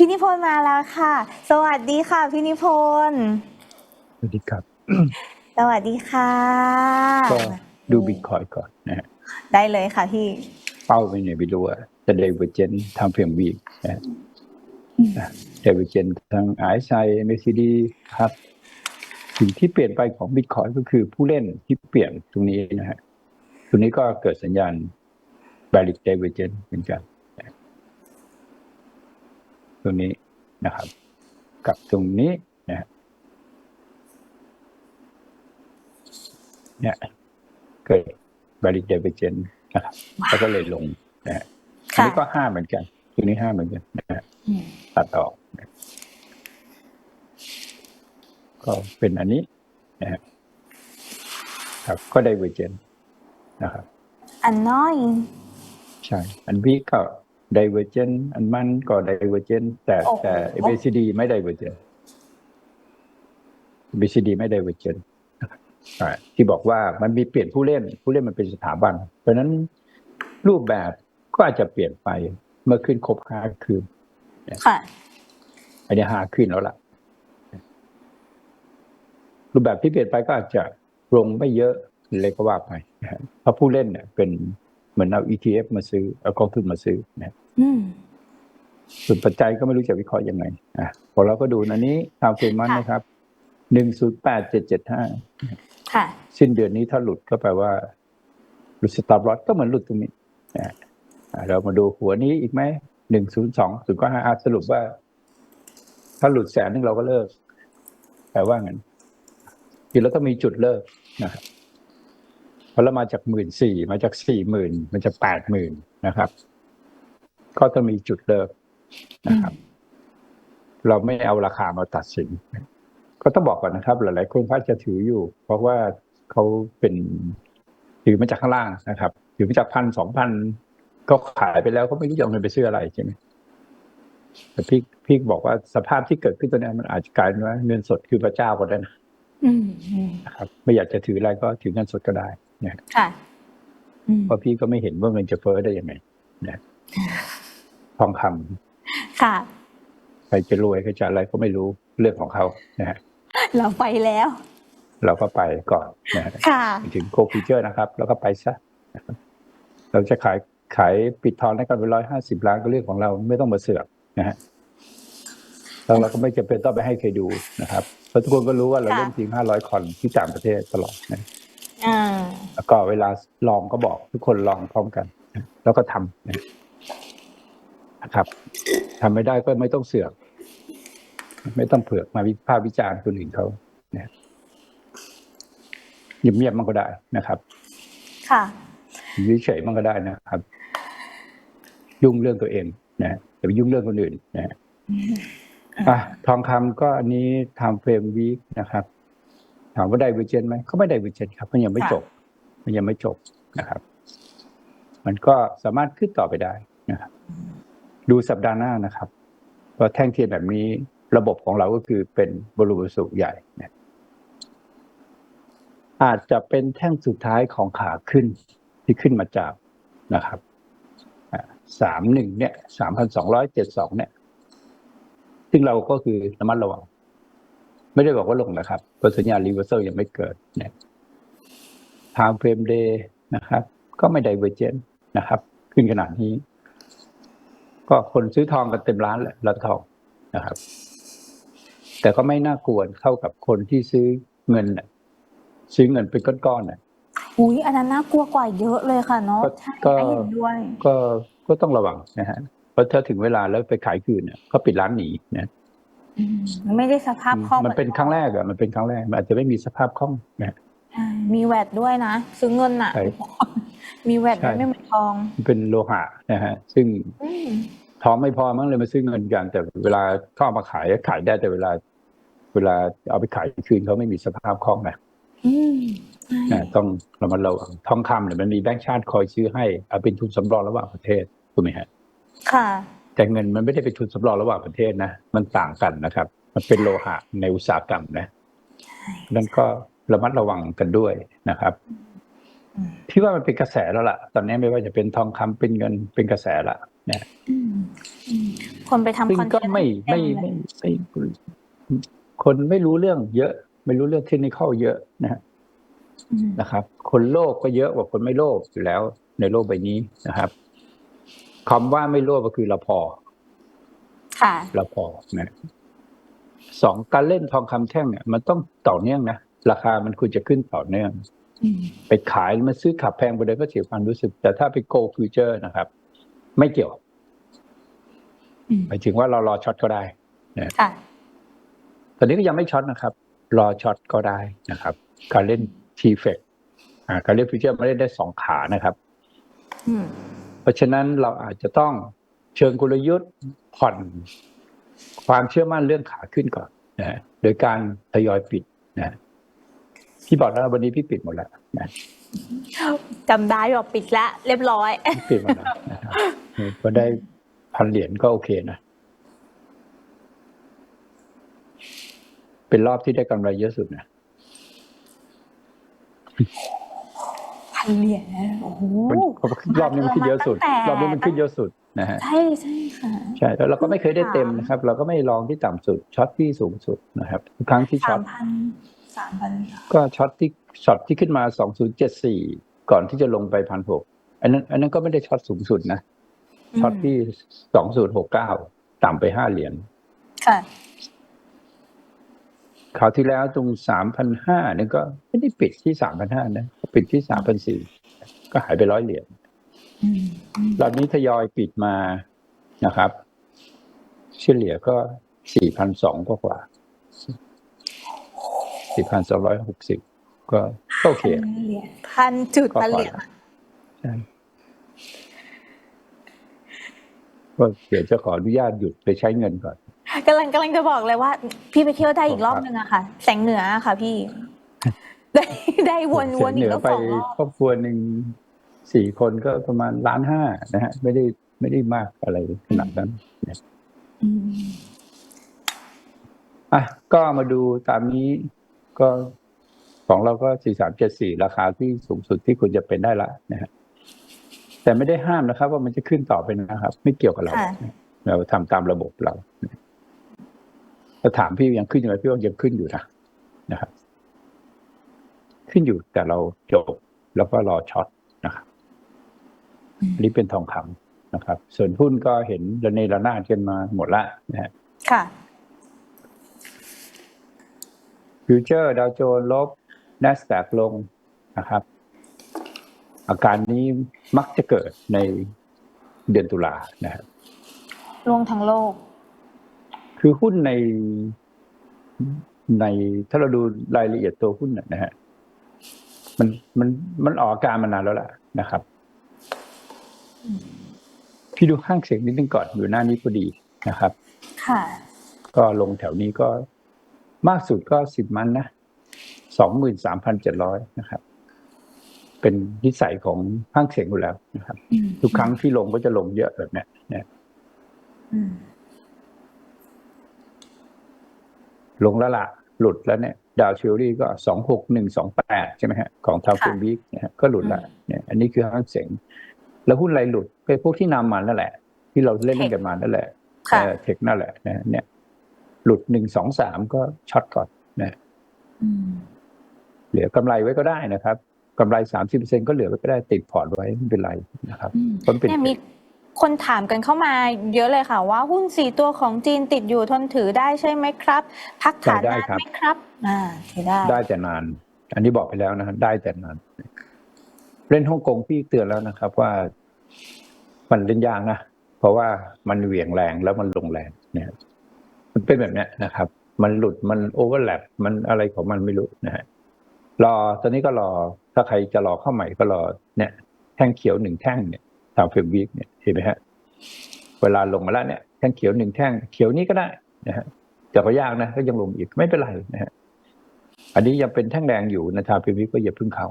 พี่นิพนธ์มาแล้วค่ะ สวัสดีค่ะ พี่นิพนธ์สวัสดีครับ สวัสดีค่ะก็ดูบิตคอยก่อนนะฮะได้เลยค่ะพี่เป้าไปเนี่ยไปดูว่าจะไดเวอร์เจนทำเพียงวีนะฮะไดเวอร์เจนทางไอซ์ไซเมซิดีครับสิ่งที่เปลี่ยนไปของบิตคอยก็คือผู้เล่นที่เปลี่ยนตรงนี้นะฮะตรงนี้ก็เกิดสัญญาณ valid divergence เหมือนกันนะ ตรงนี้นะครับ กับตรงนี้นะฮะเนี่ยเกิด valid divergence นะครับแล้วก็เลยลงนะฮะอันค่ะนี้ก็ห้าเหมือนกันตรงนี้ห้าเหมือนกันนะฮะอืมตัดออกนะก็เป็นอันนี้นะฮะครับก็ divergent นะครับอันน้อยใช่ อันวีก็ divergent อันมันก็ divergent แต่โอ้โหแต่ ABCD ไม่ divergent ABCD ไม่ divergent นะครับอ่าที่บอกว่ามันมีเปลี่ยนผู้เล่น ผู้เล่นมันเป็นสถาบัน เพราะฉะนั้นรูปแบบก็อาจจะเปลี่ยนไปเมื่อขึ้นครบห้าคืนค่ะอันนี้ห้าขึ้นแล้วล่ะ รูปแบบที่เปลี่ยนไปก็อาจจะลงไม่เยอะเลยก็ว่าไปนะฮะเพราะผู้เล่นเนี่ยเป็น เหมือนเอา ETF มาซื้อเอากองทุนมาซื้อนะอืมส่วนปัจจัยก็ไม่รู้จะวิเคราะห์ยังไงอะพอเราก็ดูอันนี้ทำเฟรมันค่ะนะครับหนึ่งศูนย์แปดเจ็ดเจ็ดห้าค่ะสิ้นเดือนนี้ถ้าหลุดก็แปลว่าหลุดสต็อปลอสก็เหมือนหลุดตรงนี้นะอะเรามาดูหัวนี้อีกไหมหนึ่งศูนย์สองศูนย์ก็ห้าสรุปว่า ถ้าหลุดแสนหนึงเราก็เลิกแปลว่างั้นคือเราต้องมีจุดเลิกนะครับเพ ราะเรามาจากหมื่นสี่มาจากสี่หมื่นมันจะแปดหมื่นนะครับ ก็ต้องมีจุดเลิกนะครับ เราไม่เอาราคามาตัดสิน ก็ต้องบอกก่อนนะครับ หลาย ๆ คนเขาจะถืออยู่ เพราะว่าเขาเป็นถือมาจากข้างล่างนะครับ ถือมาจากพันสองพันก็ขายไปแล้วก็ไม่รู้จะเอาเงินไปซื้ออะไรใช่ไหมแต่พี่พี่บอกว่าสภาพที่เกิดขึ้นตอนนี้มันอาจจะกลายเป็นว่าเงินสดคือพระเจ้าก็ได้นะอืมอืมนะครับ ไม่อยากจะถืออะไรก็ถือเงินสดก็ได้ นะค่ะอืมเพราะพี่ก็ไม่เห็นว่าเงินจะเฟ้อได้ยังไงนะทองคำค่ะ ใครจะรวยใครจะอะไรก็ไม่รู้เรื่องของเขานะฮะเราไปแล้ว เราก็ไปก่อนนะฮะค่ะ ถึงโคฟิเจอร์นะครับ แล้วก็ไปซะนะครับเราจะขายขายปิดทองได้กันไปร้อยห้าสิบล้านก็เรื่องของเราไม่ต้องมาเสือกนะฮะแล้วเราก็ไม่จำเป็นต้องไปให้ใครดูนะครับเพราะทุกคนก็รู้ว่าเราค่ะเล่นทีมห้าร้อยคอนที่ต่างประเทศตลอดนะอ่า แล้วก็เวลาลองก็บอกทุกคนลองพร้อมกันนะแล้วก็ทำนะนะครับทำไม่ได้ก็ไม่ต้องเสือก ไม่ต้องเผือกมาวิพากษ์วิจารณ์คนอื่นเขานะเงียบๆมันก็ได้นะครับ ค่ะอยู่เฉยๆมันก็ได้นะครับ ยุ่งเรื่องตัวเองนะอย่าไปยุ่งเรื่องคนอื่นนะอะทองคำก็อันนี้ทำเฟรมวีคนะครับ ถามว่าได้เวอร์เจนไหมเขาไม่ได้เวอร์เจนครับมันยังไม่ค่ะจบ มันยังไม่จบนะครับ มันก็สามารถขึ้นต่อไปได้นะครับ ดูสัปดาห์หน้านะครับเพราแท่งเทียนแบบนี้ระบบของเราก็คือเป็นบรูสุใหญ่นะอาจจะเป็นแท่งสุดท้ายของขาขึ้นที่ขึ้นมาจากนะครับสามหนึ่งเนี่ยสามพันสองร้อยเจ็ดสองเนี่ย ซึ่งเราก็คือระมัดระวัง ไม่ได้บอกว่าลงนะครับเพราะสัญญาณรีเวอร์เซลยังไม่เกิดเนี่ย ทางเฟรมเดย์นะครับ ก็ไม่ไดเวอร์เจนนะครับ ขึ้นขนาดนี้ ก็คนซื้อทองกันเต็มร้านแหละร้านทองนะครับ แต่ก็ไม่น่ากลัวเท่ากับคนที่ซื้อเงินน่ะซื้อเงินเป็นก้อนๆน่ะอุ้ยอันนั้นน่ากลัวกว่าเยอะเลยค่ะเนาะก็ใช่ก็ไอ้เห็นด้วยก็ก็ต้องระวังนะฮะเพราะถ้าถึงเวลาแล้วไปขายคืนเนี่ยก็ปิดร้านหนีนะอืมไม่ได้สภาพคล่องมันเป็นหอครั้งแรกอะมันเป็นครั้งแรกมันอาจจะไม่มีสภาพคล่องนะใช่ มีแวดด้วยนะ ซื้อเงินอะใช่มีแวดใช่ด้วยไม่เหมือนทองมันเป็นโลหะนะฮะ ซึ่งอืมทองไม่พอมั้งเลยมาซื้อเงินกัน แต่เวลาเข้าเอามาขายก็ขายได้แต่เวลา เวลาเอาไปขายคืนเขาไม่มีสภาพคล่องนะอืมใช่นะต้องระมัดระวังทองคำเนี่ยมันมีแบงก์ชาติคอยซื้อให้เอาเป็นทุนสำรองระหว่างประเทศถูกไหมฮะ ค่ะ แต่เงินมันไม่ได้เป็นทุนสำรองระหว่างประเทศนะมันต่างกันนะครับ มันเป็นโลหะในอุตสาหกรรมนะนั่นก็ ระมัดระวังกันด้วยนะครับอืมพี่ว่ามันเป็นกระแสแล้วล่ะ ตอนนี้ไม่ว่าจะเป็นทองคำเป็นเงินเป็นกระแสละนะอืมอืมคนไปทำซึ่งคอนเทก็นต์ไม่เต็ไม่เลยไม่ไม่คนไม่รู้เรื่องเยอะ ไม่รู้เรื่องเทคนิคเยอะนะฮะอืมนะครับ คนโลภก็เยอะกว่าคนไม่โลภอยู่แล้ว ในโลกใบนี้นะครับคำว่าไม่โลภก็คือเราพอ ค่ะเราพอนะสองการเล่นทองคำแท่งเนี่ยมันต้องต่อเนื่องนะ ราคามันควรจะขึ้นต่อเนื่องอืมไปขายมันซื้อขับแพงไปเลยก็เสียความรู้สึก แต่ถ้าไปโกลฟิวเจอร์นะครับ ไม่เกี่ยวอืมหมายถึงว่าเรารอช็อตก็ได้ค่ะตอนนี้ก็ยังไม่ช็อตนะครับ รอช็อตก็ได้นะครับ การเล่นทีเฟกการเล่นฟิวเจอร์มาเล่นได้สองขานะครับอืมเพราะฉะนั้นเราอาจจะต้องเชิงกลยุทธ์ผ่อนความเชื่อมั่นเรื่องขาขึ้นก่อนนะโดยการทยอยปิดนะ พี่บอกแล้ววันนี้พี่ปิดหมดแล้วนะจำได้ว่าปิดละเรียบร้อยพี่ปิดหมดแล้วนะครับก็ได้พันเหรียญก็โอเคนะ เป็นรอบที่ได้กำไรเยอะสุดนะพันเหรียญนะโอ้โหมันรอบนี้มันขึ้นเยอะสุดตั้งแต่รอบนี้มันขึ้นเยอะสุดนะฮะใช่ใช่ค่ะใช่แล้วเราก็ไม่เคยได้เต็มนะครับ เราก็ไม่ลองที่ต่ำสุดช็อตที่สูงสุดนะครับทุกครั้งที่ช็สาอตมพัน สามพันก็ช็อตที่ช็อตที่ขึ้นมา2074ก่อนที่จะลงไปพันหกอันนั้น อันนั้นก็ไม่ได้ช็อตสูงสุดนะช็อตที่2069ต่ำไป5เหรียญค่ะคราวที่แล้วตรง3,500นี่ก็ไม่ได้ปิดที่3,500นะปิดที่3,400ก็หายไปร้อยเหรียญอืมอืมรอบนี้ทยอยปิดมานะครับ เฉลี่ยก็4,200กว่ากว่า 4,260ก็ก็โอเคพันเหรียญพันจุดก็พันพอเหรียญละใช่ก็เดี๋ยวจะขออนุญาตหยุดไปใช้เงินก่อนกำลังกำลังจะบอกเลยว่า พี่ไปเที่ยวได้อีกรอบนึงอะค่ะ แสงเหนืออะค่ะ พี่ ได้ได้วนวนอีกเสียเหนืแล้วไปสองรอบครอบครัวหนึ่งสี่คนก็ประมาณล้านห้านะฮะ ไม่ได้ไม่ได้มากอะไรขนาดนั้นอืมอะก็มาดูตามนี้ ก็ของเราก็สี่สามเจ็ดสี่ราคาที่สูงสุดที่ควรจะเป็นได้ละนะฮะแต่ไม่ได้ห้ามนะครับ ว่ามันจะขึ้นต่อไปนะครับ ไม่เกี่ยวกับเราค่ะเราทำตามระบบเราถ้าถามพี่ยังขึ้นอยู่ไหมพี่ว่ายังขึ้นอยู่นะนะครับ ขึ้นอยู่แต่เราจบแล้วก็รอช็อตนะครับอืมอันนี้เป็นทองคำนะครับ ส่วนหุ้นก็เห็นระเนระนาดกันมาหมดละนะฮะค่ะ ฟิวเจอร์ดาวโจนส์ลบ n a s d a q ลงนะครับ อาการนี้มักจะเกิดในเดือนตุลานะครับลงทั้งโลก คือหุ้นในในถ้าเราดูรายละเอียดตัวหุ้นน่ะนะฮะมันมันมันออกอาการมานานแล้วล่ะนะครับอืมพี่ดูห้างเสียงนิดนึงก่อนอยู่หน้านี้พอดีนะครับ ค่ะ ก็ลงแถวนี้ก็ มากสุดก็สิบมันนะสองหมื่นสามพันเจ็ดร้อยนะครับ เป็นนิสัยของห้างเสียงอยู่แล้วนะครับอืมทุกครั้งที่ลงก็จะลงเยอะแบบเนี้ยนะอืมลงแล้วละหลุดแล้วเนี่ยดาวเชลลี่ก็สองหกหนึ่งสองแปดใช่ไหมฮะของทาวเฟนวิกนะฮะก็หลุดละเนี่ย อันนี้คือห้างเสียง แล้วหุ้นอะไรหลุดไปพวกที่นำมานั่นแหละ ที่เราเล่นกันมานั่นแหละค่ะเออเทคนั่นแหละนะเนี่ย หลุดหนึ่งสองสามก็ช็อตก่อนนะอืมเหลือกำไรไว้ก็ได้นะครับกำไรสามสิบเปอร์เซ็นก็เหลือไว้ก็ได้ติดพอร์ตไว้ไม่เป็นไรนะครับอืมเพราะมันเป็นเนี่ยมีคนถามกันเข้ามาเยอะเลยค่ะ ว่าหุ้นสี่ตัวของจีนติดอยู่ทนถือได้ใช่ไหมครับ พักฐานนานไหมครับ อ่าถือได้ ได้แต่นาน อันนี้บอกไปแล้วนะครับได้แต่นาน เล่นฮ่องกงพี่เตือนแล้วนะครับ ว่ามันเล่นยากนะเพราะว่ามันเหวี่ยงแรงแล้วมันลงแรงเนี่ย มันเป็นแบบเนี้ยนะครับ มันหลุดมันโอเวอร์แลปมันอะไรของมันไม่รู้นะฮะรอตอนนี้ก็รอถ้าใครจะรอเข้าใหม่ก็รอเนี่ย แท่งเขียวหนึ่งแท่งเนี่ยตามเฟรมวีคเนี่ยเห็นไหมฮะเวลาลงมาแล้วเนี่ยแท่งเขียวหนึ่งแท่งเขียวนี้ก็ได้นะฮะแต่ก็ยากนะก็ยังลงอีกไม่เป็นไรนะฮะอันนี้ยังเป็นแท่งแดงอยู่นะทางเฟรมวีคก็อย่าเพึ่งเขา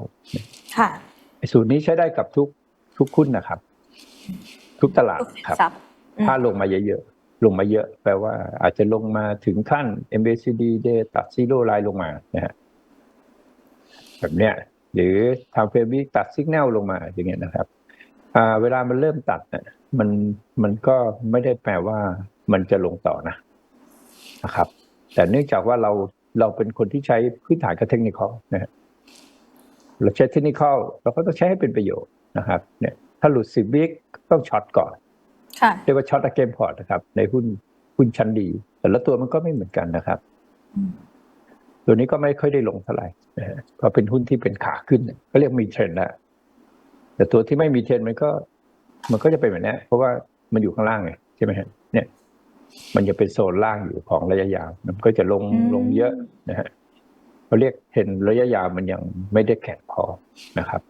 ค่ะไอ้สูตรนี้ใช้ได้กับทุกทุกหุ้นนะครับ ทุกตลาดครับซับอืมถ้าลงมาเยอะๆ ลงมาเยอะ แปลว่าอาจจะลงมาถึงขั้น MACD เดตัดซีโร่ไลน์ลงมานะฮะแบบเนี้ยหรือทางเฟรมวิกตัดสัญญาณลงมาอย่างเงี้ยนะครับอ่าเวลามันเริ่มตัดเนี่ยมันมันก็ไม่ได้แปลว่ามันจะลงต่อนะนะครับ แต่เนื่องจากว่าเราเราเป็นคนที่ใช้พื้นฐานกับเทคนิคนะฮะเราใช้เทคนิคเราก็ต้องใช้ให้เป็นประโยชน์นะครับ เนี่ย ถ้าหลุดสิบวิกต้องช็อตก่อน เรียกว่าช็อตเกมพอร์ตนะครับ ในหุ้นหุ้นชั้นดี แต่ละตัวมันก็ไม่เหมือนกันนะครับอืมตัวนี้ก็ไม่ค่อยได้ลงเท่าไหร่นะฮะเพราะเป็นหุ้นที่เป็นขาขึ้นเนี่ยก็เรียกมีเทรนด์แล้วแต่ตัวที่ไม่มีเทรนด์มันก็ มันก็จะเป็นแบบนี้เพราะว่ามันอยู่ข้างล่างไงใช่ไหมฮะเนี่ย มันจะเป็นโซนล่างอยู่ของระยะยาวมันก็จะลงอืมลงเยอะนะฮะเขาเรียกเทรนด์ระยะยาวมันยังไม่ได้แข็งพอนะครับ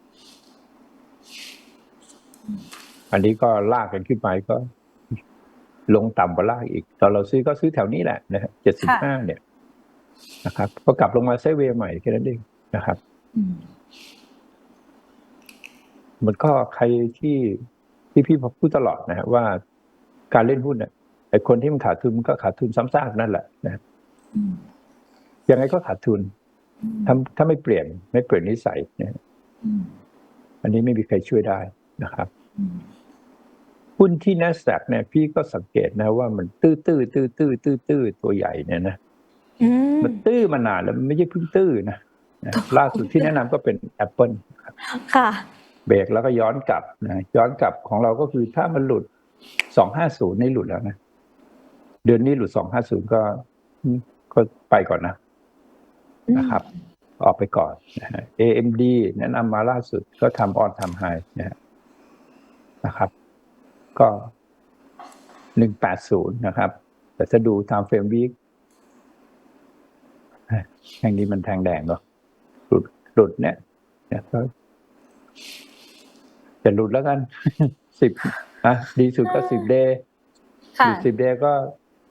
อันนี้ก็ลากกันขึ้นไปก็ ลงต่ำกว่าลากอีก ตอนเราซื้อก็ซื้อแถวนี้แหละนะฮะเจ็ดสิบห้าเนี่ยนะครับก็กลับลงมาไซด์เวย์ใหม่แค่นั้นเองนะครับอืมมันก็ใครที่ที่พี่พูดตลอดนะฮะว่าการเล่นหุ้นเนี่ยไอ้คนที่มันขาดทุนมันก็ขาดทุนซ้ำซากนั่นแหละนะอืมยังไงก็ขาดทุนถ้าถ้าไม่เปลี่ยน ไม่เปลี่ยนนิสัยนะฮะอืมอันนี้ไม่มีใครช่วยได้นะครับอืม หุ้นที่ n a s d a q เนี่ยพี่ก็สังเกตนะว่ามันตื้อตื้อตื้อตื้อตื้อตื้อตัวใหญ่เนี่ยนะอืมมันตื้อมานานแล้วมันไม่ใช่เพิ่งตื้อนะนะล่าสุดที่แนะนำก็เป็น Apple ค่ะเบรกแล้วก็ย้อนกลับนะย้อนกลับของเราก็คือถ้ามันหลุด250นี่หลุดแล้วนะ เดือนนี้หลุด250ก็อืมก็ไปก่อนนะนะครับ ออกไปก่อนนะฮะ AMD แนะนำมาล่าสุดก็ทำออนทำไฮนะ ฮะนะครับก็180นะครับ แต่ถ้าดูตามเฟรมวีคแห่งนี้มันแทงแดงเนาะหลุดหลุดเนี่ยเนี่ยก็จะหลุดแล้วกันสิบอะดีสุดก็สิบเดย์หค่ะลุดสิบเดย์ก็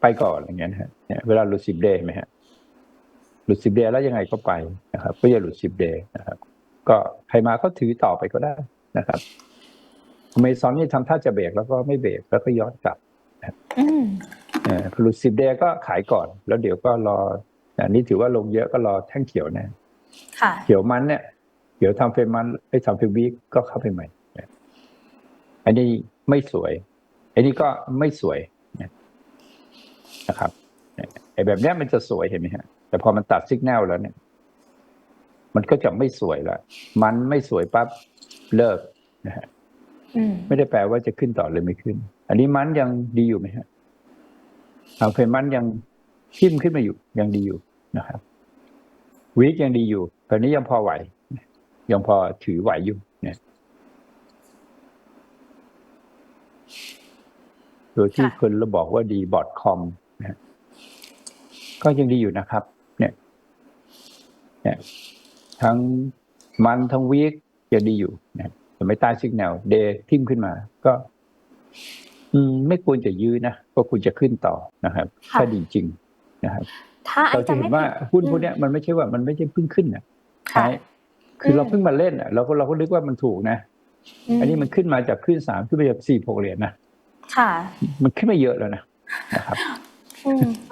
ไปก่อนอย่างเงี้ยนะฮะเนี่ยเวลาหลุดสิบเดย์ไหมฮะหลุดสิบเดย์แล้วยังไงก็ไปนะครับ ก็อย่าหลุดสิบเดย์นะครับ ก็ใครมาก็ถือต่อไปก็ได้นะครับ อเมซอนนี่ทำท่าจะเบรกแล้วก็ไม่เบรกแล้วก็ย้อนกลับอืมเออหลุดสิบเดย์ก็ขายก่อน แล้วเดี๋ยวก็รออันนี้ถือว่าลงเยอะก็รอแท่งเขียวนะค่ะเขียวมันเนี่ยเดี๋ยวทำเฟรมมันไอ้ทำเฟรมวีคก็เข้าไปใหม่นะอันนี้ไม่สวย อันนี้ก็ไม่สวยนะนะครับเนี่ยไอ้แบบเนี้ยมันจะสวยเห็นไหมฮะ แต่พอมันตัดสัญญาณแล้วเนี่ย มันก็จะไม่สวยละมันไม่สวยปั๊บเลิกนะฮะอืม ไม่ได้แปลว่าจะขึ้นต่อเลยไม่ขึ้น อันนี้มันยังดีอยู่ไหมฮะทาเฟรมมันยังทิ่มขึ้นมาอยู่ยังดีอยู่นะครับวีคยังดีอยู่ตอนนี้ยังพอไหว ยังพอถือไหวอยู่เนี่ยโดยที่คนเราบอกว่าดีบอทคอมนะฮะก็ยังดีอยู่นะครับ เนี่ย เนี่ย ทั้งมันทั้งวีคยังดีอยู่นะ แต่ไม่ใต้สิกแนลเดย์ทิ่มขึ้นมา ก็ อืมไม่ควรจะยื้อนะก็ควรจะขึ้นต่อนะครับค่ะถ้าดีจริงนะครับถ้าไอเราจะจะเห็ไม่นว่าผิดหุ้นพวกเนี้ยมันไม่ใช่ว่ามันไม่ใช่เพิ่งขึ้นนะค่ะใช่คือเราอืมเพิ่งมาเล่นอะเราก็เราก็นึกว่ามันถูกนะมอันนี้มันขึ้นมาจากขึ้นสามขึ้นไปจากสี่หกเหรียญนะค่ะ มันขึ้นมาเยอะแล้วนะนะครับอืม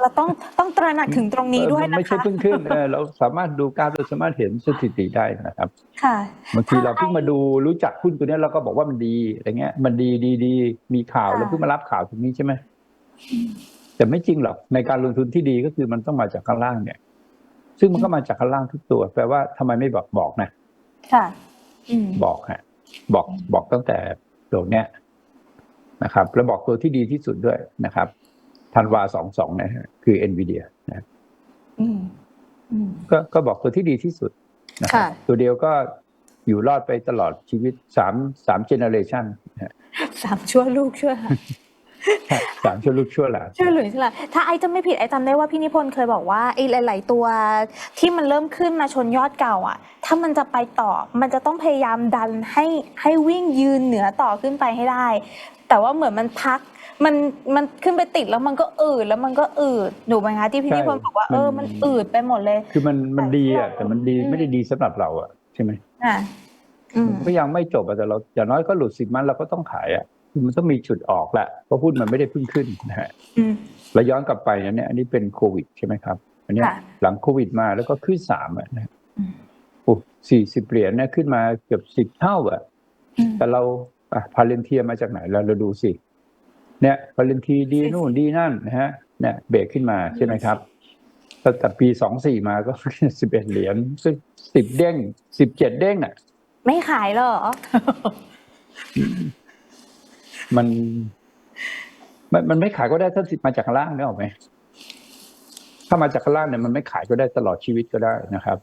เราต้องต้องตระหนักถึงตรงนี้ด้วยเออมันะไม่ใช่คะเพิ่งขึ้นเออเราสามารถดูกราฟเราสามารถเห็นสถิติได้นะครับ ค่ะบางทีถ้าเราเพิ่งมาดูรู้จักหุ้นตัวเนี้ยเราก็บอกว่ามันดีอะไรเงี้ย มันดีดีดีมีข่าวค่ะเราเพิ่งมารับข่าวตรงนี้ใช่ไหมแต่ไม่จริงหรอกในการลงทุนที่ดีก็คือมันต้องมาจากข้างล่างเนี่ย ซึ่งมันก็มาจากข้างล่างทุกตัว แปลว่าทำไมไม่บอกบอกนะค่ะอืมบอกฮะบอกบอกตั้งแต่ตัวเนี้ยนะครับ แล้วบอกตัวที่ดีที่สุดด้วยนะครับ ธันวาสองสองนะฮะคือ NVIDIA นะอืมอืมก็ก็บอกตัวที่ดีที่สุดนะครับค่ะตัวเดียวก็อยู่รอดไปตลอดชีวิตสามสามเจเนอเรชันสามชั่วลูกชั่วหลานสามชั่วลูกชั่วหลานชั่วหลุยชั่วหลานถ้าไอจะไม่ผิดไอจำได้ว่าพี่นิพนธ์เคยบอกว่าไอหลาย ๆ ตัวที่มันเริ่มขึ้นมาชนยอดเก่า อะ ถ้ามันจะไปต่อ มันจะต้องพยายามดันให้ให้วิ่งยืนเหนือต่อขึ้นไปให้ได้ แต่ว่าเหมือนมันพัก มันมันขึ้นไปติดแล้วมันก็อืดแล้วมันก็อืดหนูไหมคะที่พี่นิพนธ์บอกว่าเออมันอืดไปหมดเลย คือมันมันดีอะแต่แต่มันดีอืมไม่ได้ดีสำหรับเราอะใช่ไหมอะอืมก็ยังไม่จบอะแต่เราอย่างน้อยก็หลุดสิบมันเราก็ต้องขายอะคือมันต้องมีจุดออกแหละเพราะหุ้นมันไม่ได้เพิ่งขึ้นนะฮะอืมแล้วย้อนกลับไปนะเนี่ยอันนี้เป็นโควิดใช่ไหมครับอันเนี้ยค่ะหลังโควิดมาแล้วก็ขึ้นสามอะนะอืมโอ้สี่สิบเหรียญเนี่ยขึ้นมาเกือบสิบเท่าอะอืมแต่เราอะพาเลนเทียมาจากไหนเราเราดูสิ เนี่ยพาเลนทีดีนู่นดีนั่นนะฮะเนี่ยเบรกขึ้นมาใช่ไหมครับตั้งแต่ปีสองสี่มาก็สิบเอ็ดเหรียญสิบเด้งสิบเจ็ดเด้งอะ ไม่ขายเหรอ มัน มันมันไม่ขายก็ได้ถ้าสิมาจากข้างล่างเนี่ยหรอกไหมถ้ามาจากข้างล่างเนี่ยมันไม่ขายก็ได้ตลอดชีวิตก็ได้นะครับ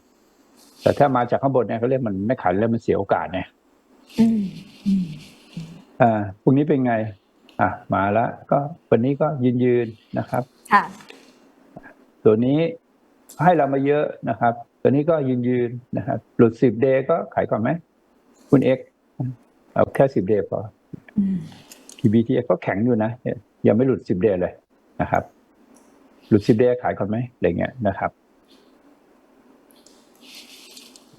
แต่ถ้ามาจากข้างบนเนี่ยเขาเรียกมันไม่ขายแล้วมันเสียโอกาสเนี่ยอืมอืมอ่าพรุ่งนี้เป็นไง อะมาแล้วก็วันนี้ก็ยืนยืนๆนะครับค่ะตัวนี้ให้เรามาเยอะนะครับ ตัวนี้ก็ยืนยืนๆนะครับ หลุดสิบเดย์ก็ขายก่อนไหมคุณเอ็กเอาแค่สิบเดย์พออืม TBTF ก็แข็งอยู่นะเนี่ยยังไม่หลุดสิบเดย์เลยนะครับ หลุดสิบเดย์ขายก่อนไหมอะไรเงี้ยนะครับ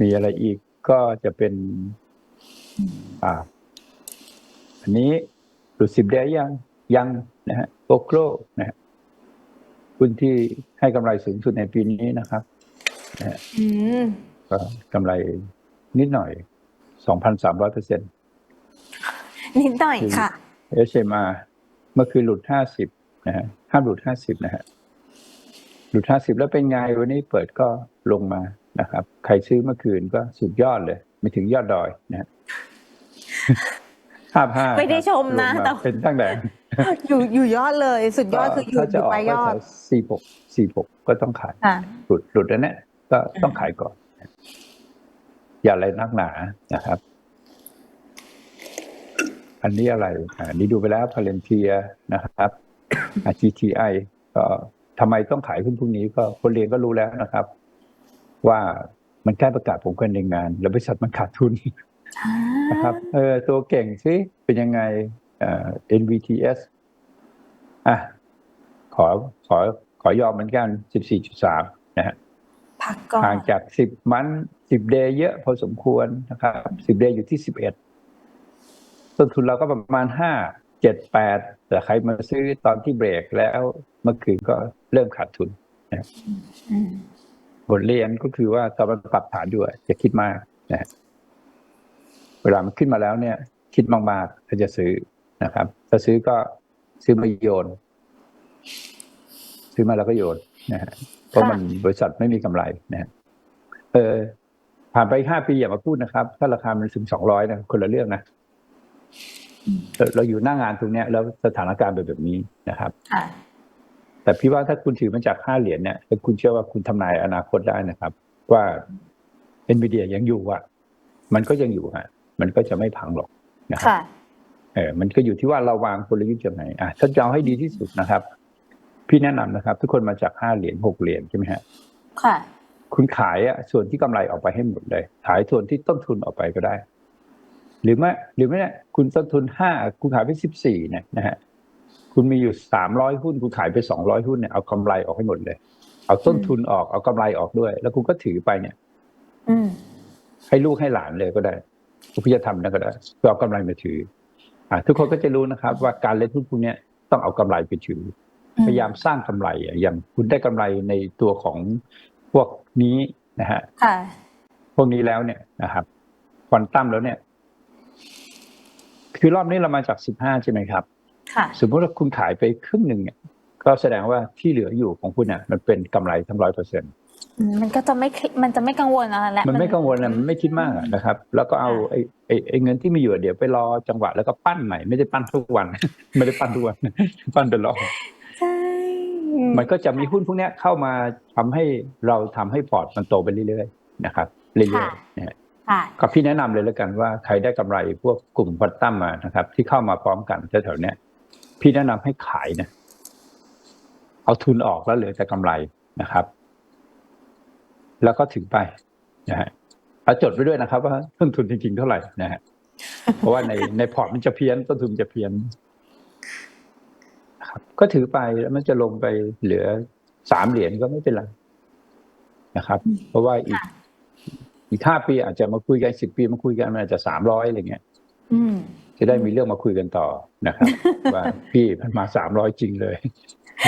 มีอะไรอีกก็จะเป็น อ่า อันนี้ หลุดสิบเดย์ยังยังนะฮะโกโกรนะฮะคุณที่ให้กำไรสูงสุดในปีนี้นะครับอืมก็กำไรนิดหน่อยสองพันสามร้อยเปอร์เซ็นนิดหน่อยค่ะ เอชมาเมื่อคืนหลุดห้าสิบนะฮะห้ามหลุดห้าสิบนะฮะหลุดห้าสิบแล้วเป็นไงวันนี้เปิดก็ลงมานะครับ ใครซื้อเมื่อคืนก็สุดยอดเลย ไม่ถึงยอดดอยนะฮะ ห้าห้าไม่ได้ชมนะแต่เป็นตั้งแต่อยู่อยู่ยอดเลย สุดยอดคืออยู่ถ้าอจะยู่ออกปลายยก็อดสี่หกสี่หกก็ต้องขายค่ะหลุดหลุดแล้วเนี่ยก็ต้องขายก่อน อย่าอะไรนักหนานะครับ อันนี้อะไรอ่านี่ดูไปแล้วพาเลนเทียนะครับอ่า GTI ก็ทำไมต้องขายหุ้นพวกนี้ก็คนเรียนก็รู้แล้วนะครับ ว่ามันใกล้ประกาศผลการดำเนินงาน แล้วบริษัทมันขาดทุน นะครับเออตัวเก่งสิเป็นยังไงเอ่อ NVTS อะขอขอขอยอมเหมือนกัน 14.3 นะฮะพักก่อนห่างจาก 10 มัน 10 เดย์เยอะพอสมควรนะครับ 10 เดย์อยู่ที่ 11 ต้นทุนเราก็ประมาณ 5 7 8 แต่ใครมาซื้อตอนที่เบรกแล้วเมื่อคืนก็เริ่มขาดทุนอืมบทเรียนก็คือว่าตอนมันปรับฐานด้วยอย่าคิดมากนะฮะ เวลามันขึ้นมาแล้วเนี่ย คิดมากๆถ้าจะซื้อนะครับ ถ้าซื้อก็ซื้อมาโยน ซื้อมาแล้วก็โยนนะฮะเพราะมันบริษัทไม่มีกำไรนะฮะเออผ่านไปห้าปีอย่ามาพูดนะครับ ถ้าราคามันถึงสองร้อยนะคนละเรื่องนะเราเราอยู่หน้างานตรงเนี้ย แล้วสถานการณ์เป็นแบบนี้นะครับค่ะแต่พี่ว่าถ้าคุณถือมาจากห้าเหรียญเนี่ยแล้วคุณเชื่อว่าคุณทำนายอนาคตได้นะครับ ว่าเอ็นวีเดียยังอยู่อะ มันก็ยังอยู่ฮะ มันก็จะไม่พังหรอกนะครับค่ะเออมันก็อยู่ที่ว่าเราวางกลยุทธ์ยังไงอะถ้าจะเอาให้ดีที่สุดนะครับ พี่แนะนำนะครับ ทุกคนมาจากห้าเหรียญหกเหรียญใช่ไหมฮะค่ะคุณขายอะส่วนที่กำไรออกไปให้หมดเลย ขายส่วนที่ต้นทุนออกไปก็ได้ หรือไม่หรือไม่เนี่ยคุณต้นทุนห้าคุณขายไปสิบสี่เนี่ยนะฮะคุณมีอยู่สามร้อยหุ้น คุณขายไปสองร้อยหุ้นเนี่ยเอากำไรออกให้หมดเลย เอาต้นทุนออกเอากำไรออกด้วย แล้วคุณก็ถือไปเนี่ย อืมให้ลูกให้หลานเลยก็ได้ พี่จะทำนั่นก็ได้เพื่อเอากำไรมาถืออ่าทุกคนก็จะรู้นะครับ ว่าการเล่นหุ้นพวกเนี้ยต้องเอากำไรไปถือ พยายามสร้างกำไรอะอย่างคุณได้กำไรในตัวของพวกนี้นะฮะค่ะพวกนี้แล้วเนี่ยนะครับควอนตัมแล้วเนี่ย คือรอบนี้เรามาจากสิบห้าใช่ไหมครับค่ะสมมติว่าคุณขายไปครึ่งหนึ่งเนี่ยก็แสดงว่าที่เหลืออยู่ของคุณอะมันเป็นกำไรทั้งร้อยเปอร์เซ็นต์อื มมันก็จะไม่คิดมันจะไม่กังวลอะไรแล้วมันไม่กังวลนะมันไม่คิดมากอะนะครับ แล้วก็เอาไอ้ไอ้ไอ้เงินที่มีอยู่อะเดี๋ยวไปรอจังหวะแล้วก็ปั้นใหม่ไม่ได้ปั้นทุกวัน ไม่ได้ปั้นทุกวันปั้นตลอดใช่มันก็จะมีหุ้นพวกเนี้ยเข้ามาทำให้เราทำให้พอร์ตมันโตไปเรื่อยๆนะครับเรื่อยๆนะฮะค่ะก็พี่แนะนำเลยแล้วกันว่าใครได้กำไรพวกกลุ่มควอนตัมมานะครับ ที่เข้ามาพร้อมกันแถวๆเนี้ยพี่แนะนำให้ขายนะเอาทุนออกแล้วเหลือแต่กำไรนะครับ แล้วก็ถึงไปนะฮะเอาจดไว้ด้วยนะครับ ว่าต้นทุนจริงๆเท่าไหร่นะฮะเพราะว่าในในพอร์ตมันจะเพี้ยนต้นทุนจะเพี้ยนนะครับ ก็ถือไปแล้วมันจะลงไปเหลือสามเหรียญก็ไม่เป็นไรนะครับ เพราะว่าอีกค่ะอีกห้าปีอาจจะมาคุยกันสิบปีมาคุยกันมันอาจจะสามร้อยอะไรเงี้ยอืมจะได้มีเรื่องมาคุยกันต่อนะครับ ว่าพี่มันมาสามร้อยจริงเลย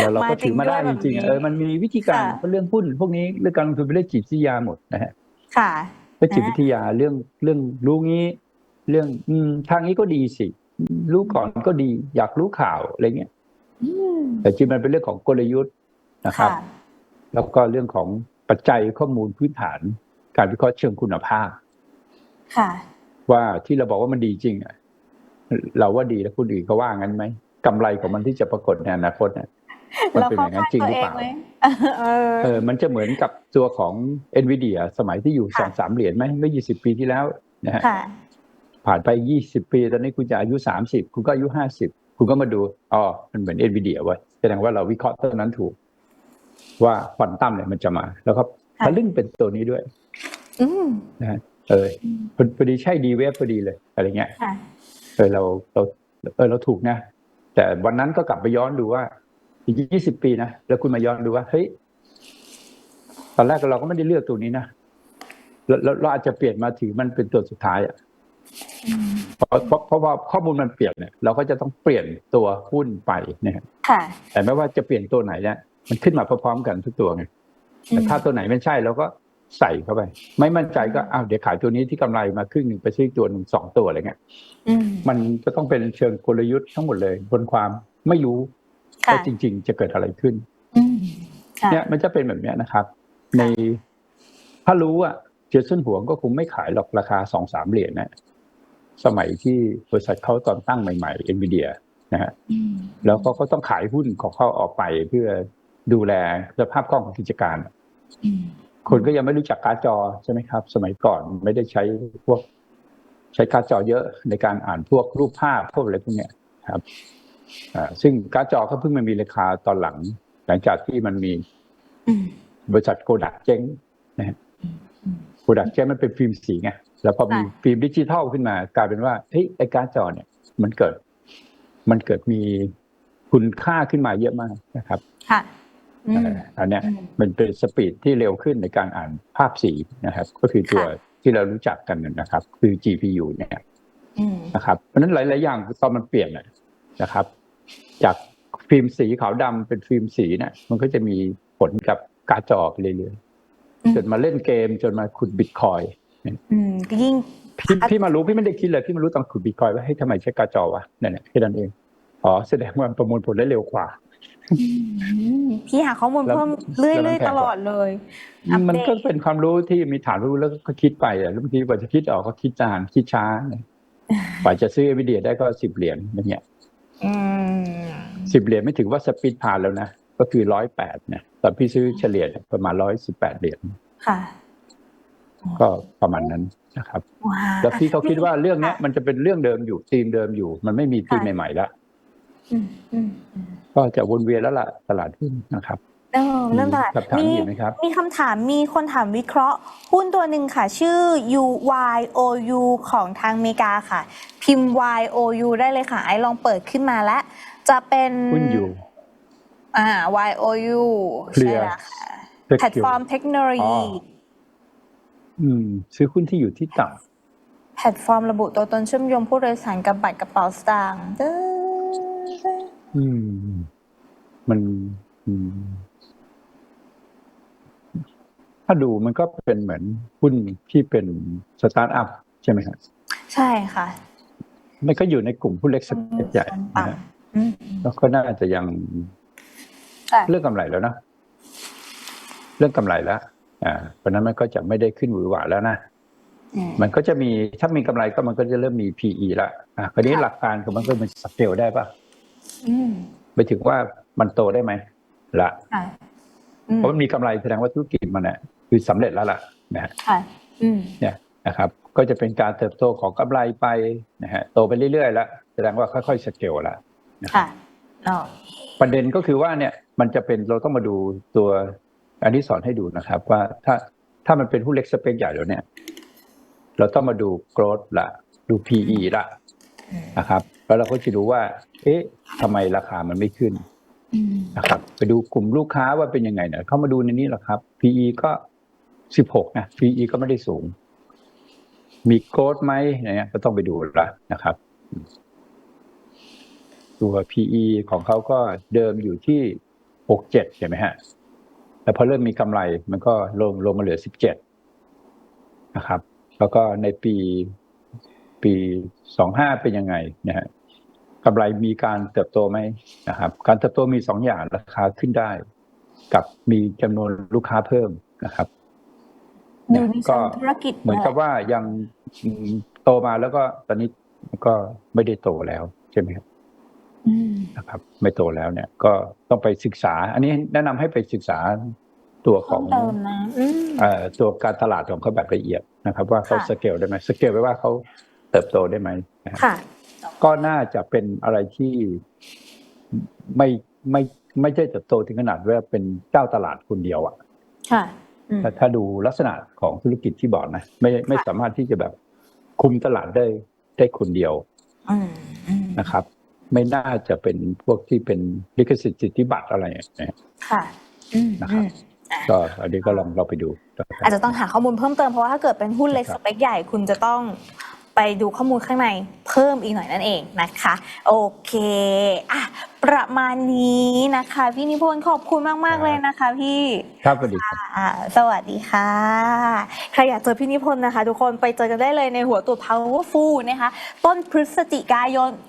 แล้วเราก็ถือมาได้จริงๆอะเออมันมีวิธีการค่ะเพราะเรื่องหุ้นพวกนี้เรื่องการลงทุนเป็นเรื่องจิตวิทยาหมดนะฮะค่ะแล้วจิตวิทยาเรื่องเรื่องรู้งี้ เรื่องอืมทางนี้ก็ดีสิรู้ก่อนก็ดี อยากรู้ข่าวอะไรเงี้ยอืมแต่จริงมันเป็นเรื่องของกลยุทธ์นะครับค่ะแล้วก็เรื่องของปัจจัยข้อมูลพื้นฐาน การวิเคราะห์เชิงคุณภาพ ค่ะ ว่าที่เราบอกว่ามันดีจริงอะเราว่าดีแล้วคนอื่นก็ว่างั้นไหมกำไรของมันที่จะปรากฏในอนาคตเนี่ย มันเราเป็นอเข้าย่างนั้ข้านงจริงตัวหรือเอเปงล่าไหมเออเออ มันจะเหมือนกับตัวของ NVIDIA สมัยที่อยู่สค่ะองสามเหรียญไหมเมื่อ20ปีที่แล้วนะฮะค่ะผ่านไป20ปี ตอนนี้คุณจะอายุ30คุณก็อายุ50คุณก็มาดูอ๋อมันเหมือน NVIDIA ไว้ยแสดงว่าเราวิเคราะห์ต้นนั้นถูก ว่าควอนตัมเนี่ยมันจะมา แล้วก็ค่ะทะลึ่งเป็นตัวนี้ด้วยอืมนะฮะเออพอพอดีใช่ดีเวฟพอดีเลยอะไรเงี้ยค่ะเออเราเรา เออเราถูกนะแต่วันนั้นก็กลับไปย้อนดูว่า อีกยี่สิบปีนะแล้วคุณมาย้อนดูว่าเฮ้ยตอนแรกเราก็ไม่ได้เลือกตัวนี้นะเราเราเราอาจจะเปลี่ยนมาถือมันเป็นตัวสุดท้ายอะอืมเพราะเพราะเพราะว่าข้อมูลมันเปลี่ยนเนี่ยเราก็จะต้องเปลี่ยนตัวหุ้นไปนะฮะค่ะแต่ไม่ว่าจะเปลี่ยนตัวไหนเนี่ยมันขึ้นมาพร้อมๆกันทุกตัวไงแต่ถ้าตัวไหนไม่ใช่เราก็ใส่เข้าไป ไม่มั่นใจก็อ้าวเดี๋ยวขายตัวนี้ที่กำไรมาครึ่งหนึ่งไปซื้ออีกตัวหนึ่งสองตัวอะไรเงี้ยอืมมันก็ต้องเป็นเชิงกลยุทธ์ทั้งหมดเลยบนความไม่รู้ค่ะ ว่าจริง ๆ จะเกิดอะไรขึ้นอืมค่ะเนี่ยมันจะเป็นแบบเนี้ยนะครับ ในถ้ารู้อะเจสันหวงก็คงไม่ขายหรอกราคาสองสามเหรียญนะสมัยที่บริษัทเขาตอนตั้งใหม่ๆเอ็นวีเดียนะฮะอืมแล้วก็ก็ต้องขายหุ้นของเขาออกไปเพื่อดูแลสภาพคล่องของกิจการอืมคนก็ยังไม่รู้จักการ์ดจอใช่ไหมครับ สมัยก่อนไม่ได้ใช้พวก ใช้การ์ดจอเยอะในการอ่านพวกรูปภาพพวกอะไรพวกเนี้ยครับอ่า ซึ่งการ์ดจอก็เพิ่งมามีราคาตอนหลัง หลังจากที่มันมีอืมบริษัทโกดักเจ๊งนะฮะอืมโกดักเจ๊งมันเป็นฟิล์มสีไงแล้วพอมีค่ะฟิล์มดิจิทัลขึ้นมากลายเป็นว่าเฮ้ยไอ้การ์ดจอเนี่ยมันเกิด มันเกิดมีคุณค่าขึ้นมาเยอะมากนะครับ ค่ะอืมเอ่ออันเนี้ยอืมมันเป็นสปีดที่เร็วขึ้นในการอ่านภาพสีนะครับ ก็คือตัวค่ะที่เรารู้จักกันนะครับ คือ GPU เนี่ยอืมนะครับ เพราะฉะนั้นหลาย ๆ อย่างตอนมันเปลี่ยน น่ะนะครับ จากฟิล์มสีขาวดำเป็นฟิล์มสีเนี่ยมันก็จะมีผลกับการ์ดจอไปเรื่อยอืมๆจนมาเล่นเกมจนมาขุดบิตคอยอืมก็ยิ่งพี่พี่มารู้พี่ไม่ได้คิดเลยพี่มารู้ตอนขุดบิตคอยว่าเฮ้ยทำไมใช้การ์ดจอวะนั่นแหละแค่นั้นเองอ๋อแสดงว่ามันประมวลผลได้เร็วกว่าอืมพี่หาข้อมูลแล้วเพิ่มเรื่แล้วมัอยนแพงๆตลอดเลยอัปเดตมันก็เป็นความรู้ที่มีฐานรู้แล้วก็คิดไปอะแล้วบางทีกว่าจะคิดออกก็คิดนานคิดช้าเนี่ยกว่าจะซื้อเอวิเดียได้ก็สิบเหรียญอย่างเงี้ยอืม สิบเหรียญไม่ถือว่าสปีดผ่านแล้วนะ ก็คือร้อยแปดเนี่ยตอนพี่ซื้อเฉลี่ยประมาณร้อยสิบแปดเหรียญค่ะก็ประมาณนั้นนะครับว้าแล้วพี่เขาคิดว่าเรื่องเนี้ยมันจะเป็นเรื่องเดิมอยู่ธีมเดิมอยู่ มันไม่มีธีมใหม่ๆแล้วอืมอืมอืมก็จะวนเวียนแล้วล่ะตลาดหุ้นนะครับ เออเรื่องตลาดคำถามมีอีกไหมครับมีคำถามมีคนถามวิเคราะห์ หุ้นตัวหนึ่งค่ะ ชื่อ UYOU ของทางอเมริกาค่ะ พิมพ์ YOU ได้เลยค่ะ ไอ้ลองเปิดขึ้นมาแล้ว จะเป็นหุ้นอยู่อ่า YOU ใช่ Clear แล้วค่ะแพลตฟอร์มเทคโนโลอ๋ยีออืม ซื้อหุ้นที่อยู่ที่ต่แพลตฟอร์มระบุตัวตนเชื่อมโยงผู้โดยสารกับบัตรกระเป๋าสตางค์เด้อำอืม มันอืม ถ้าดูมันก็เป็นเหมือนหุ้นที่เป็นสตาร์ทอัพใช่ไหมครับใช่ค่ะมันก็อยู่ในกลุ่มผู้เล็กสเปกใหญ่นะฮะอืมแล้วก็น่าจะยังค่ะเรื่องกำไรแล้วนะเรื่องกำไรแล้วอ่าเพราะฉะนั้นมันก็จะไม่ได้ขึ้นหวือหวาแล้วนะอืมมันก็จะมีถ้ามีกำไรก็มันก็จะเริ่มมี PE ละอ่าคราวนี้ค่ะหลักการของมันก็เป็นสเกลได้ปะอืมไปถึงว่ามันโตได้ไหมละค่ะอืมเพราะมันมีกำไรแสดงว่าธุรกิจมันเนี่ย คือสำเร็จแล้วล่ะนะฮะค่ะอืมเนี่ยนะครับ ก็จะเป็นการเติบโตของกำไรไปนะฮะโตไปเรื่อยๆแล้วแสดงว่าค่อยๆสเกลละค่ะอ๋อประเด็นก็คือว่าเนี่ยมันจะเป็นเราต้องมาดูตัวอันนี้สอนให้ดูนะครับ ว่าถ้าถ้ามันเป็นหุ้นเล็กสเปกใหญ่แล้วเนี่ย เราต้องมาดู growth ละดู PE ละอืมนะครับ แล้วเราก็จะดูว่า เอ๊ะทำไมราคามันไม่ขึ้นอืมนะครับ ไปดูกลุ่มลูกค้าว่าเป็นยังไงเนี่ยเข้ามาดูในนี้แหละครับ PE ก็ สิบหกนะ PE ก็ไม่ได้สูง มีโกดไหมเนี่ยก็ต้องไปดูละนะครับ ตัว PE ของเขาก็เดิมอยู่ที่หกเจ็ดเห็นไหมฮะ แต่พอเริ่มมีกำไรมันก็ลงลงมาเหลือสิบเจ็ดนะครับ แล้วก็ในปีปีสองห้าเป็นยังไงนะฮะกำไรมีการเติบโตไหมนะครับ การเติบโตมีสองอย่างราคาขึ้นได้ กับมีจำนวนลูกค้าเพิ่มนะครับ อยู่ในเชิงธุรกิจเหมือนกับว่ายังอืมโตมาแล้วก็ตอนนี้ก็ไม่ได้โตแล้วใช่ไหมครับอืมนะครับ ไม่โตแล้วเนี่ย ก็ต้องไปศึกษา อันนี้แนะนำให้ไปศึกษาตัวขเพิ่องมเติมนะอืมเอ่อตัวการตลาดของเขาแบบละเอียดนะครับ ว่าเขาค่ะสเกลได้ไหมสเกลไว้ว่าเขาเติบโตได้ไหมนะครับค่ะ ก็น่าจะเป็นอะไรที่ไม่ไม่ไม่ใช่เติบโตถึงขนาดว่าเป็นเจ้าตลาดคนเดียวอะ ค่ะอืม ถ้าถ้าดูลักษณะของธุรกิจที่บอกนะไม่ไม่ค่ะสามารถที่จะแบบคุมตลาดได้ได้คนเดียวอืมอืมนะครับ ไม่น่าจะเป็นพวกที่เป็นลิขสิทธิ์สิทธิบัตรอะไรอย่างเงี้ยค่ะอืมนะครับอืมก็อันนี้ก็ลองเราไปดูนะครับอาจจะต้องหาข้อมูลเพิ่มเติมเพราะว่าถ้าเกิดเป็นหุ้นเล็กครัสบเปคใหญ่คุณจะต้อง ไปดูข้อมูลข้างในเพิ่มอีกหน่อยนั่นเองนะคะ โอเคอะประมาณนี้นะคะ พี่นิพนธ์ขอบคุณมาก ๆ เลยนะคะ พี่ครับสวัสดีครับอ่าสวัสดีค่ะ ใครอยากเจอพี่นิพนธ์นะคะ ทุกคนไปเจอกันได้เลยในหัวตัว powerful นะคะ ต้นพฤศจิกายน